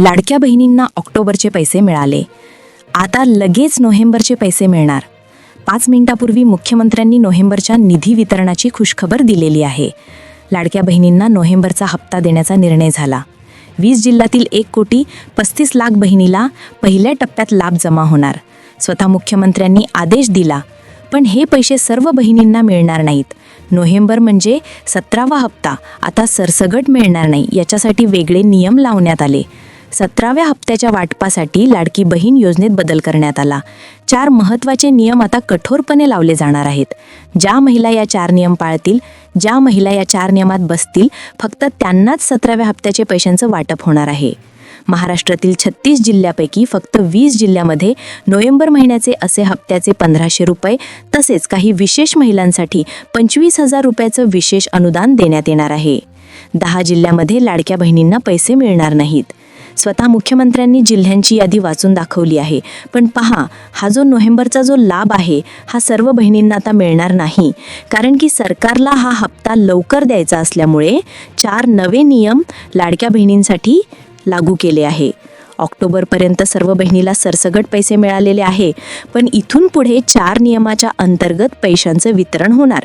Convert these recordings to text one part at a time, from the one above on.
लाडक्या बहिणींना ऑक्टोबरचे पैसे मिळाले. आता लगेच नोव्हेंबरचे पैसे मिळणार. पाच मिनिटापूर्वी मुख्यमंत्र्यांनी नोव्हेंबरच्या निधी वितरणाची खुशखबर दिलेली आहे. लाडक्या बहिणींना नोव्हेंबरचा हप्ता देण्याचा निर्णय झाला. वीस जिल्ह्यातील एक कोटी पस्तीस लाख बहिणीला पहिल्या टप्प्यात लाभ जमा होणार. स्वतः मुख्यमंत्र्यांनी आदेश दिला पण हे पैसे सर्व बहिणींना मिळणार नाहीत. नोव्हेंबर म्हणजे सतरावा हप्ता. आता सरसगट मिळणार नाही याच्यासाठी वेगळे नियम लावण्यात आले. सतराव्या हप्त्याच्या वाटपासाठी लाडकी बहीण योजनेत बदल करण्यात आला. चार महत्त्वाचे नियम आता कठोरपणे लावले जाणार आहेत. ज्या महिला या चार नियम पाळतील ज्या महिला या चार नियमात बसतील फक्त त्यांनाच सतराव्या हप्त्याचे पैशांचं वाटप होणार आहे. महाराष्ट्रातील छत्तीस जिल्ह्यापैकी फक्त वीस जिल्ह्यामध्ये नोव्हेंबर महिन्याचे असे हप्त्याचे पंधराशे रुपये तसेच काही विशेष महिलांसाठी पंचवीस हजार रुपयाचं विशेष अनुदान देण्यात येणार आहे. दहा जिल्ह्यामध्ये लाडक्या बहिणींना पैसे मिळणार नाहीत. स्वतः मुख्यमंत्र्यांनी जिल्ह्यांची यादी वाचून दाखवली आहे. पण पहा हा जो नोव्हेंबरचा जो लाभ आहे हा सर्व बहिणींना आता मिळणार नाही. कारण की सरकारला हा हप्ता लवकर द्यायचा असल्यामुळे चार नवे नियम लाडक्या बहिणींसाठी लागू केले आहे. ऑक्टोबरपर्यंत सर्व बहिणीला सरसगट पैसे मिळालेले आहे पण इथून पुढे चार नियमाच्या अंतर्गत पैशांचं वितरण होणार.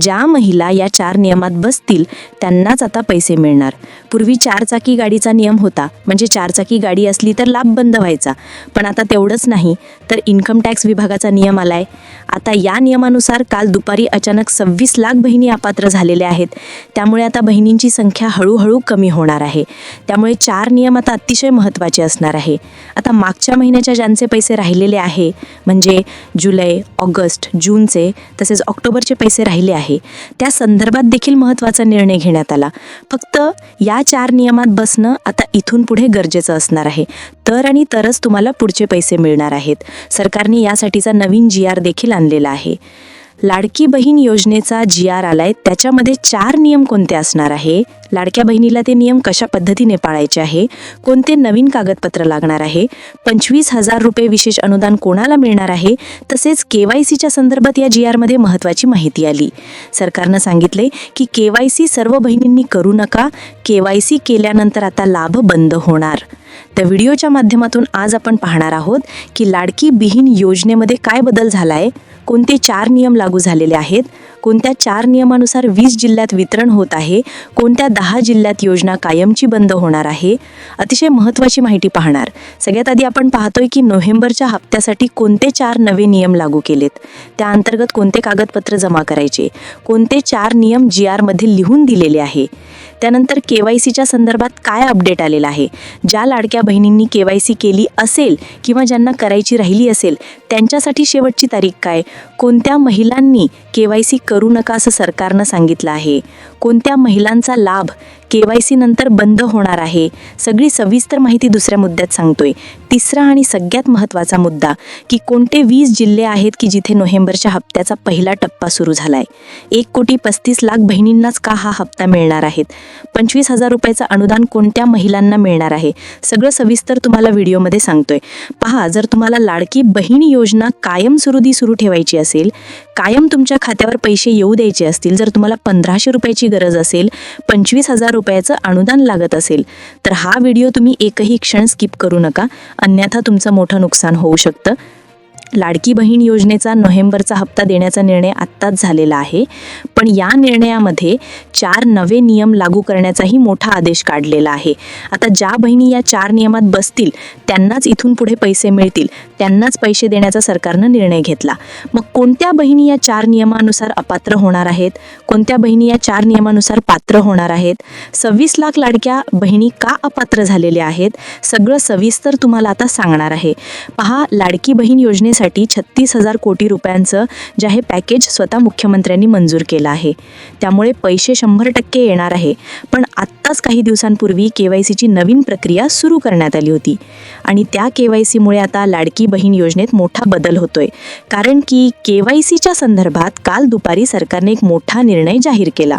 ज्या महिला या चार नियमात बसतील त्यांनाच आता पैसे मिळणार. पूर्वी चारचाकी गाडीचा नियम होता. म्हणजे चारचाकी गाडी असली तर लाभ बंद व्हायचा. पण आता तेवढंच नाही तर इन्कम टॅक्स विभागाचा नियम आलाय. आता या नियमानुसार काल दुपारी अचानक सव्वीस लाख बहिणी अपात्र झालेल्या आहेत. त्यामुळे आता बहिणींची संख्या हळूहळू कमी होणार आहे. त्यामुळे चार नियम आता अतिशय महत्त्वाचे असणार आहे. आता मागच्या महिन्याच्या ज्यांचे पैसे राहिलेले आहे म्हणजे जुलै ऑगस्ट जूनचे तसेच ऑक्टोबरचे पैसे राहिले आहे. त्या संदर्भात देखील महत्त्वाचा निर्णय घेण्यात आला. फक्त या चार नियमात बसणं आता इथून पुढे गरजेचं असणार आहे. तर आणि तरच तुम्हाला पुढचे पैसे मिळणार आहेत. सरकारने यासाठीचा नवीन जी आर देखील आणलेला आहे. लाडकी बहीण योजनेचा जी आर आलाय त्याच्यामध्ये चार नियम कोणते असणार आहे? लाडक्या बहिणीला ते नियम कशा पद्धतीने पाळायचे आहे? कोणते नवीन कागदपत्र लागणार आहे? पंचवीस हजार रुपये विशेष अनुदान कोणाला मिळणार आहे? तसेच के वाय सीच्या संदर्भात या जी आरमध्ये महत्त्वाची माहिती आली. सरकारनं सांगितले की के वाय सी सर्व बहिणींनी करू नका. के वाय सी केल्यानंतर आता लाभ बंद होणार. त्या व्हिडिओच्या माध्यमातून आज आपण पाहणार आहोत की लाडकी बिहीन योजनेमध्ये काय बदल झाला आहे कोणते चार नियम लागू झालेले आहेत? कोणत्या चार नियमानुसार वीस जिल्ह्यात वितरण होत आहे? कोणत्या दहा जिल्ह्यात योजना कायमची बंद होणार आहे अतिशय महत्त्वाची माहिती पाहणार. सगळ्यात आधी आपण पाहतोय की नोव्हेंबरच्या हप्त्यासाठी कोणते चार नवे नियम लागू केलेत? त्या अंतर्गत कोणते कागदपत्र जमा करायचे? कोणते चार नियम जी आरमध्ये लिहून दिलेले आहे? त्यानंतर के वाय सीच्या संदर्भात काय अपडेट आलेला आहे? ज्या लाडक्या बहिणींनी के वाय सी केली असेल किंवा ज्यांना करायची राहिली असेल त्यांच्यासाठी शेवटची तारीख काय? कोणत्या महिलांनी के वाय सी करू नका असं सरकारनं सांगितलं आहे? कोणत्या महिलांचा लाभ के वाय सी नंतर बंद होणार आहे. सगळी सविस्तर माहिती दुसऱ्या मुद्द्यात सांगतोय. तिसरा आणि सगळ्यात महत्त्वाचा मुद्दा की कोणते वीस जिल्हे आहेत की जिथे नोव्हेंबरच्या हप्त्याचा पहिला टप्पा सुरू झालाय? एक कोटी पस्तीस लाख बहिणींनाच का हा हप्ता मिळणार आहेत? पंचवीस हजार रुपयाचं अनुदान कोणत्या महिलांना मिळणार आहे? सगळं सविस्तर तुम्हाला व्हिडिओमध्ये सांगतोय. पहा जर तुम्हाला लाडकी बहीण योजना कायम सुरुदी सुरू ठेवायची असेल कायम तुमच्या खात्यावर पैसे येऊ द्यायचे असतील जर तुम्हाला पंधराशे रुपयाची गरज असेल पंचवीस हजार रुपयाचं अनुदान लागत असेल तर हा व्हिडिओ तुम्ही एकही क्षण स्किप करू नका. अन्यथा तुमचं मोठं नुकसान होऊ शकतं. लाडकी बहीण योजनेचा नोव्हेंबरचा हप्ता देण्याचा निर्णय आत्ताच झालेला आहे. पण या निर्णयामध्ये चार नवे नियम लागू करण्याचाही मोठा आदेश काढलेला आहे. आता ज्या बहिणी या चार नियमात बसतील त्यांनाच इथून पुढे पैसे मिळतील त्यांनाच पैसे देण्याचा सरकारनं निर्णय घेतला. मग कोणत्या बहिणी या चार नियमानुसार अपात्र होणार आहेत? कोणत्या बहिणी या चार नियमानुसार पात्र होणार आहेत? सव्वीस लाख लाडक्या बहिणी का अपात्र झालेल्या आहेत? सगळं सविस्तर तुम्हाला आता सांगणार आहे. पहा लाडकी बहीण योजनेसाठी छत्तीस हजार कोटी रुपयांचं जे आहे पॅकेज स्वतः मुख्यमंत्र्यांनी मंजूर केलं आहे. त्यामुळे पैसे शंभर टक्के येणार आहे. पण आत्ताच काही दिवसांपूर्वी के वाय सीची नवीन प्रक्रिया सुरू करण्यात आली होती. आणि त्या के वाय सीमुळे आता लाडकी बहीण योजनेत मोठा बदल होतोय. कारण की के वाय सीच्या संदर्भात काल दुपारी सरकारने एक मोठा निर्णय जाहीर केला.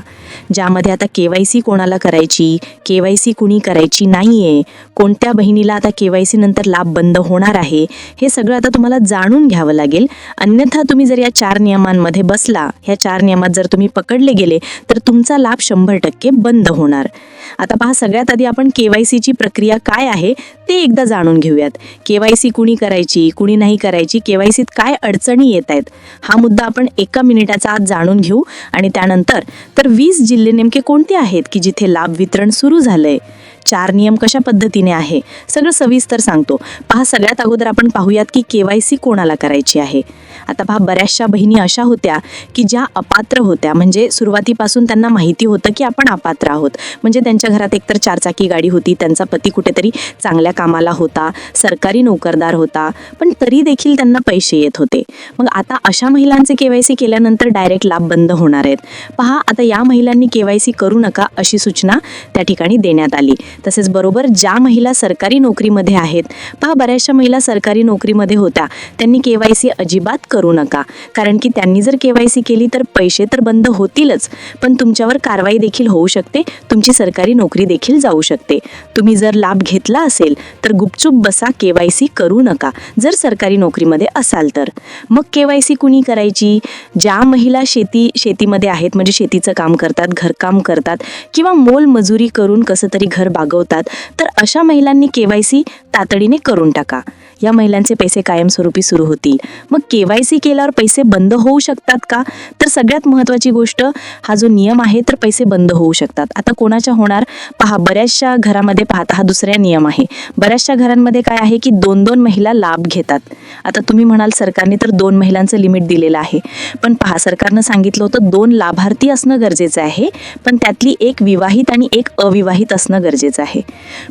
ज्यामध्ये आता के वाय सी कोणाला करायची के वाय सी कुणी करायची नाही आहे कोणत्या बहिणीला आता के वाय सी नंतर लाभ बंद होणार आहे हे सगळं आता तुम्हाला जाण जाणून घ्यावं लागेल. अन्यथा तुम्ही जर या चार नियमांमध्ये बसला ह्या चार नियमात जर तुम्ही पकडले गेले तर तुमचा लाभ शंभर टक्के बंद होणार. आता पहा सगळ्यात आधी आपण केवायसीची प्रक्रिया काय आहे ते एकदा जाणून घेऊयात. केवायसी कुणी करायची कुणी नाही करायची केवायसीत काय अडचणी येत आहेत हा मुद्दा आपण एका मिनिटाचा आत जाणून घेऊ. आणि त्यानंतर तर वीस जिल्हे नेमके कोणते आहेत की जिथे लाभ वितरण सुरू झालंय? चार नियम कशा पद्धतीने आहे? सगळं सविस्तर सांगतो. पहा सगळ्यात अगोदर आपण पाहूयात की के वाय सी कोणाला करायची आहे? आता पहा बऱ्याचशा बहिणी अशा होत्या की ज्या अपात्र होत्या. म्हणजे सुरुवातीपासून त्यांना माहिती होतं की आपण अपात्र आहोत. म्हणजे त्यांच्या घरात एकतर चारचाकी गाडी होती त्यांचा पती कुठेतरी चांगल्या कामाला होता सरकारी नोकरदार होता पण तरी देखील त्यांना पैसे येत होते. मग आता अशा महिलांचे के वाय सी केल्यानंतर डायरेक्ट लाभ बंद होणार आहेत. पहा आता या महिलांनी के वाय सी करू नका अशी सूचना त्या ठिकाणी देण्यात आली. तसेच बरोबर ज्या महिला सरकारी नोकरीमध्ये आहेत पहा बऱ्याचशा महिला सरकारी नोकरीमध्ये होत्या. त्यांनी केवायसी अजिबात करू नका. कारण की त्यांनी जर केवायसी केली तर पैसे तर बंद होतीलच. पण तुमच्यावर कारवाई देखील होऊ शकते. तुमची सरकारी नोकरी देखील जाऊ शकते. तुम्ही जर लाभ घेतला असेल तर गुपचूप बसा केवायसी करू नका. जर सरकारी नोकरीमध्ये असाल तर. मग केवायसी कुणी करायची? ज्या महिला शेती शेतीमध्ये आहेत म्हणजे शेतीचं काम करतात घरकाम करतात किंवा मोलमजुरी करून कसं तरी घर मागवतात तर अशा महिलांनी केवायसी तातडीने करून टाका. या महिलांचे पैसे कायमस्वरूपी सुरू होतील. मग केवायसी केल्यावर पैसे बंद होऊ शकतात का? तर सगळ्यात महत्त्वाची गोष्ट हा जो नियम आहे तर पैसे बंद होऊ शकतात. आता कोणाच्या होणार? पहा बऱ्याचशा घरामध्ये पाहता हा दुसरा नियम आहे. बऱ्याचशा घरांमध्ये काय आहे की दोन दोन महिला लाभ घेतात. आता तुम्ही म्हणाल सरकारने तर दोन महिलांचं लिमिट दिलेलं आहे. पण पहा सरकारनं सांगितलं होतं दोन लाभार्थी असणं गरजेचं आहे. पण त्यातली एक विवाहित आणि एक अविवाहित असणं गरजेचं आहे.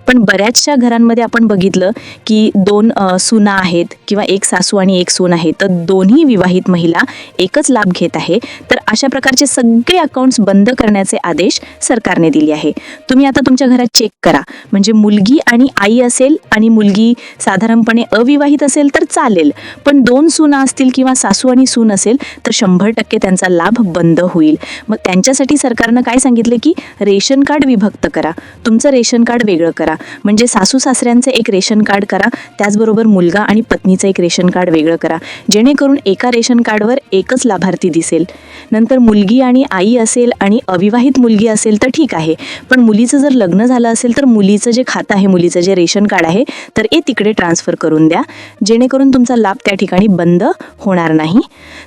पण बऱ्याचशा घरांमध्ये आपण बघितलं की दोन सुना आहेत किंवा एक सासू आणि एक सून आहे तर दोन्ही विवाहित महिला एकच लाभ घेत आहे. तर अशा प्रकारचे सगळे अकाउंट्स बंद करण्याचे आदेश सरकारने दिले आहे. तुम्ही आता तुमच्या घरात चेक करा. म्हणजे मुलगी आणि आई असेल आणि मुलगी साधारणपणे अविवाहित असेल तर चालेल. पण दोन सुना असतील किंवा सासू आणि सून असेल तर शंभर टक्के त्यांचा लाभ बंद होईल. मग त्यांच्यासाठी सरकारनं काय सांगितलं की रेशन कार्ड विभक्त करा. तुमचं रेशन कार्ड वेगळं करा. म्हणजे सासू सासऱ्यांचं एक रेशन कार्ड करा. त्याचबरोबर मुलगा आणि पत्नीचं एक रेशन कार्ड वेगळं करा. जेणेकरून एका रेशन कार्डवर एकच लाभार्थी दिसेल. नंतर मुलगी आणि आई असेल आणि अविवाहित मुलगी असेल तर ठीक आहे. पण मुलीचं जर लग्न झालं असेल तर मुलीचं जे खातं आहे मुलीचं जे रेशन कार्ड आहे तर ते तिकडे ट्रान्सफर करून द्या. जेणेकरून तुमचा लाभ त्या ठिकाणी बंद होणार नाही.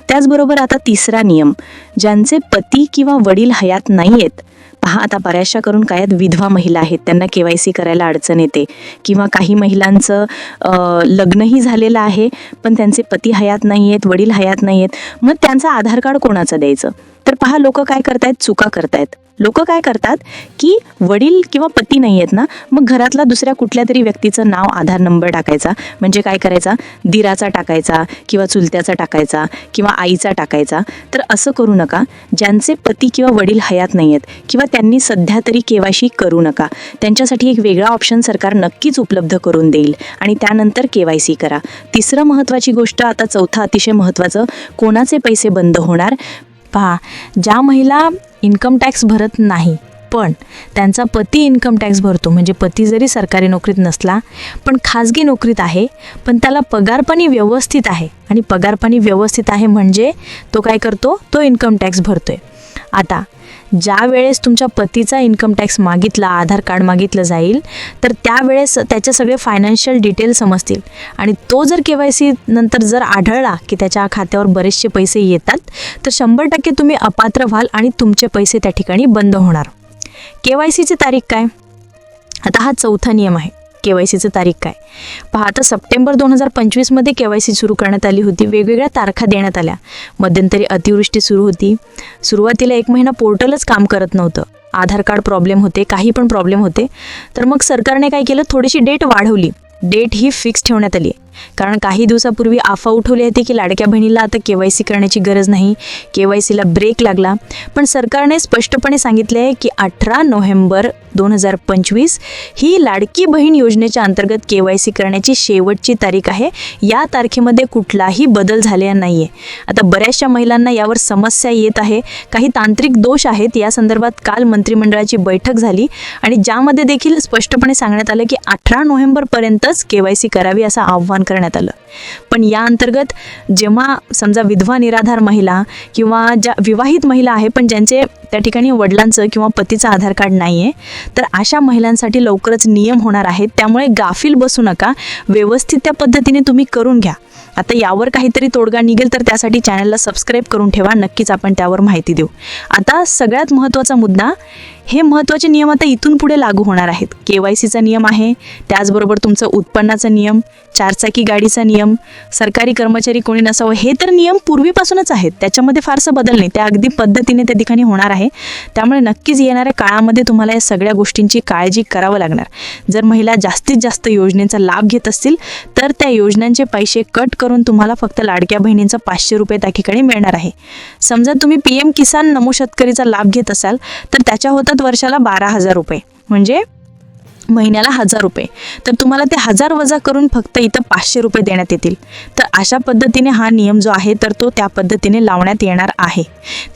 त्याचबरोबर आता तिसरा नियम. ज्यांचे पती किंवा वडील हयात नाही आहेत पहा आता बऱ्याचशा करून काय आहेत, विधवा महिला आहेत त्यांना के वाय सी करायला अडचण येते. किंवा काही महिलांचं लग्नही झालेलं आहे पण त्यांचे पती हयात नाही आहेत वडील हयात नाही आहेत मग त्यांचं आधार कार्ड कोणाचं द्यायचं? तर पहा लोक काय करतायत? चुका करतायत. लोक काय करतात की वडील किंवा पती नाही आहेत ना मग घरातला दुसऱ्या कुठल्या तरी व्यक्तीचं नाव आधार नंबर टाकायचा. म्हणजे काय करायचा? दिराचा टाकायचा किंवा चुलत्याचा टाकायचा किंवा आईचा टाकायचा. तर असं करू नका. ज्यांचे पती किंवा वडील हयात नाही आहेत किंवा त्यांनी सध्या तरी केवायसी करू नका. त्यांच्यासाठी एक वेगळा ऑप्शन सरकार नक्कीच उपलब्ध करून देईल आणि त्यानंतर केवायसी करा. तिसरं महत्त्वाची गोष्ट आता चौथा अतिशय महत्त्वाचं कोणाचे पैसे बंद होणार? पहा ज्या महिला इन्कम टॅक्स भरत नाही पण त्यांचा पती इन्कम टॅक्स भरतो म्हणजे पती जरी सरकारी नोकरीत नसला पण खाजगी नोकरीत आहे पण त्याला पगारपाणी व्यवस्थित आहे. आणि पगारपाणी व्यवस्थित आहे म्हणजे तो काय करतो? तो इन्कम टॅक्स भरतोय. आता ज्या वेळेस तुमच्या पतीचा इन्कम टॅक्स मागितला आधार कार्ड मागितलं जाईल तर त्यावेळेस त्याचे सगळे फायनान्शियल डिटेल समजतील. आणि तो जर के वाय सी नंतर जर आढळला की त्याच्या खात्यावर बरेचसे पैसे येतात तर शंभर टक्के तुम्ही अपात्र व्हाल आणि तुमचे पैसे त्या ठिकाणी बंद होणार. के वाय सीची तारीख काय? आता हा चौथा नियम आहे. के वाय सीचं तारीख काय? पहा आता सप्टेंबर दोन हजार पंचवीसमध्ये के वाय सी सुरू करण्यात आली होती. वेगवेगळ्या तारखा देण्यात आल्या. मध्यंतरी अतिवृष्टी सुरू होती. सुरुवातीला एक महिना पोर्टलच काम करत नव्हतं. आधार कार्ड प्रॉब्लेम होते काही पण प्रॉब्लेम होते. तर मग सरकारने काय केलं? थोडीशी डेट वाढवली. डेट ही फिक्स ठेवण्यात आली. आहे कारण काही दिवसापूर्वी आफा उठवली होती की लाडक्या बहिणीला आता के वाय सी करण्याची गरज नाही. के वाय सीला ब्रेक लागला. पण सरकारने स्पष्टपणे सांगितले आहे की अठरा नोव्हेंबर दोन हजार पंचवीस ही लाडकी बहीण योजनेच्या अंतर्गत के वाय सी करण्याची शेवटची तारीख आहे. या तारखेमध्ये कुठलाही बदल झालेला नाही आहे आता बऱ्याचशा महिलांना यावर समस्या येत आहे. काही तांत्रिक दोष आहेत. या संदर्भात काल मंत्रिमंडळाची बैठक झाली आणि ज्यामध्ये देखील स्पष्टपणे सांगण्यात आलं की अठरा नोव्हेंबरपर्यंतच के वाय सी करावी असं आव्हान करण्यात आलं. पण या अंतर्गत जेव्हा समजा विधवा निराधार महिला किंवा ज्या विवाहित महिला आहे पण ज्यांचे त्या ठिकाणी वडिलांचं किंवा पतीचं आधार कार्ड नाही आहे तर अशा महिलांसाठी लवकरच नियम होणार आहेत. त्यामुळे गाफील बसू नका. व्यवस्थित त्या पद्धतीने तुम्ही करून घ्या. आता यावर काहीतरी तोडगा निघेल तर त्यासाठी चॅनलला सबस्क्राईब करून ठेवा. नक्कीच आपण त्यावर माहिती देऊ. आता सगळ्यात महत्त्वाचा मुद्दा हे महत्त्वाचे नियम आता इथून पुढे लागू होणार आहेत. के वाय सीचा नियम आहे त्याचबरोबर तुमचं उत्पन्नाचा नियम चारचाकी गाडीचा नियम सरकारी कर्मचारी कोणी नसावं हे तर नियम पूर्वीपासूनच आहेत. त्याच्यामध्ये फारसं बदल नाही. त्या अगदी पद्धतीने त्या ठिकाणी होणार आहे. त्यामुळे नक्कीच येणाऱ्या काळामध्ये तुम्हाला या सगळ्या गोष्टींची काळजी करावं लागणार. जर महिला जास्तीत जास्त योजनेचा लाभ घेत असतील तर त्या योजनांचे पैसे कट करून करून तुम्हाला फक्त लाडक्या बहिणींचा पाचशे रुपये त्या ठिकाणी मिळणार आहे. समजा तुम्ही पी एम किसान नमो शेतकरीचा लाभ घेत असाल तर त्याच्या होतात वर्षाला बारा हजार रुपये. म्हणजे महिन्याला हजार रुपये. तर तुम्हाला ते हजार वजा करून फक्त इथं पाचशे रुपये देण्यात येतील. तर अशा पद्धतीने हा नियम जो आहे तर तो त्या पद्धतीने लावण्यात येणार आहे.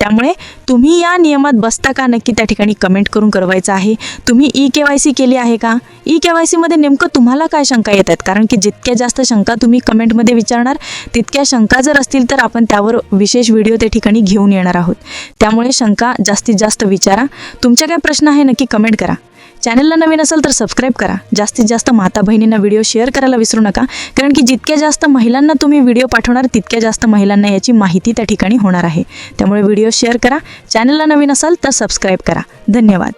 त्यामुळे तुम्ही या नियमात बसता का नक्की त्या ठिकाणी कमेंट करून करवायचं आहे. तुम्ही ई के वाय सी केली आहे का? ई के वाय सीमध्ये नेमकं तुम्हाला काय शंका येत आहेत कारण की जितक्या जास्त शंका तुम्ही कमेंटमध्ये विचारणार तितक्या शंका जर असतील तर आपण त्यावर विशेष व्हिडिओ त्या ठिकाणी घेऊन येणार आहोत. त्यामुळे शंका जास्तीत जास्त विचारा. तुमच्या काय प्रश्न आहे नक्की कमेंट करा. चॅनलला नवीन असेल तर सबस्क्राईब करा. जास्तीत जास्त माता बहिणींना व्हिडिओ शेअर करायला विसरू नका कारण की जितक्या जास्त महिलांना तुम्ही व्हिडिओ पाठवणार तितक्या जास्त महिलांना याची माहिती त्या ठिकाणी होणार आहे. त्यामुळे व्हिडिओ शेअर करा. चॅनलला नवीन असाल तर सबस्क्राईब करा. धन्यवाद.